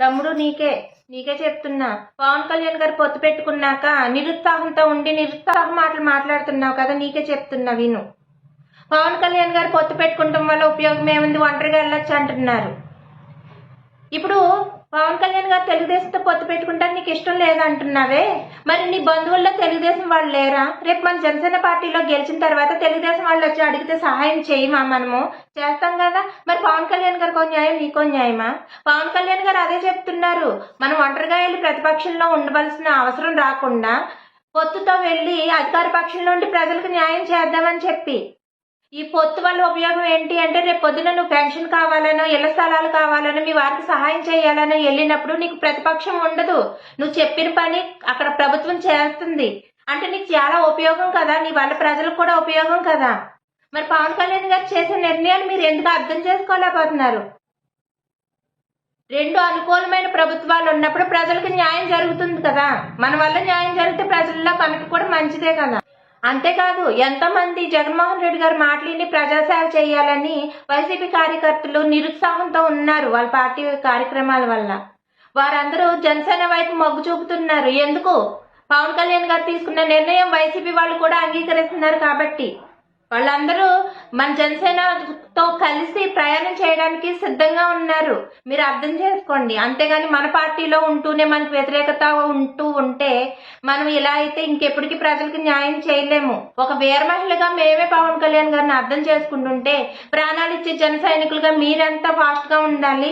తమ్ముడు నీకే నీకే చెప్తున్నా. పవన్ కళ్యాణ్ గారు పొత్తు పెట్టుకున్నాక నిరుత్సాహంతో ఉండి నిరుత్సాహ మాటలు మాట్లాడుతున్నావు కదా నీకే చెప్తున్నా విను. పవన్ కళ్యాణ్ గారు పొత్తు పెట్టుకుంటాం వల్ల ఉపయోగం ఏముంది? ఒంటరిగా వెళ్ళొచ్చు అంటున్నారు. ఇప్పుడు పవన్ కళ్యాణ్ గారు తెలుగుదేశంతో పొత్తు పెట్టుకుంటే నీకు ఇష్టం లేదంటున్నావే? మరి నీ బంధువుల్లో తెలుగుదేశం వాళ్ళు లేరా? రేపు మన జనసేన పార్టీలో గెలిచిన తర్వాత తెలుగుదేశం వాళ్ళు వచ్చి అడిగితే సహాయం చేయమా మనము? చేస్తాం కదా. మరి పవన్ కళ్యాణ్ గారికి న్యాయం నీకో న్యాయమా? పవన్ కళ్యాణ్ గారు అదే చెప్తున్నారు. మనం ఒంటరిగా వెళ్ళి ప్రతిపక్షంలో ఉండవలసిన అవసరం రాకుండా పొత్తుతో వెళ్ళి అధికార పక్షంలో ఉండి ప్రజలకు న్యాయం చేద్దామని చెప్పి. ఈ పొత్తు వల్ల ఉపయోగం ఏంటి అంటే రేపు పొద్దున నువ్వు పెన్షన్ కావాలనో ఇళ్ళ స్థలాలు కావాలనో మీ వారికి సహాయం చేయాలనో వెళ్ళినప్పుడు నీకు ప్రతిపక్షం ఉండదు. నువ్వు చెప్పిన పని అక్కడ ప్రభుత్వం చేస్తుంది. అంటే నీకు చాలా ఉపయోగం కదా నీ వల్ల ప్రజలకు కూడా ఉపయోగం కదా. మరి పవన్ కళ్యాణ్ గారు చేసే నిర్ణయాలు మీరు ఎందుకు అర్థం చేసుకోలేకపోతున్నారు? రెండు అనుకూలమైన ప్రభుత్వాలు ఉన్నప్పుడు ప్రజలకు న్యాయం జరుగుతుంది కదా. మన వల్ల న్యాయం జరిగితే ప్రజల్లో మనకి కూడా మంచిదే కదా. అంతేకాదు ఎంతమంది జగన్మోహన్ రెడ్డి గారు మాట్లాడి ప్రజాసేవ చేయాలని వైసీపీ కార్యకర్తలు నిరుత్సాహంతో ఉన్నారు వాళ్ళ పార్టీ కార్యక్రమాల వల్ల. వారందరూ జనసేన వైపు మొగ్గు చూపుతున్నారు. ఎందుకు? పవన్ కళ్యాణ్ గారు తీసుకున్న నిర్ణయం వైసీపీ వాళ్ళు కూడా అంగీకరిస్తున్నారు కాబట్టి. వాళ్ళందరూ మన జనసేనతో కలిసి ప్రయాణం చేయడానికి సిద్ధంగా ఉన్నారు. మీరు అర్థం చేసుకోండి. అంతేగాని మన పార్టీలో ఉంటూనే మనకు వ్యతిరేకత ఉంటూ ఉంటే మనం ఇలా అయితే ఇంకెప్పటికీ ప్రజలకు న్యాయం చేయలేము. ఒక వీర మహిళగా మేమే పవన్ కళ్యాణ్ గారిని అర్థం చేసుకుంటుంటే ప్రాణాలు ఇచ్చే జన సైనికులుగా మీరెంత ఫాస్ట్గా ఉండాలి?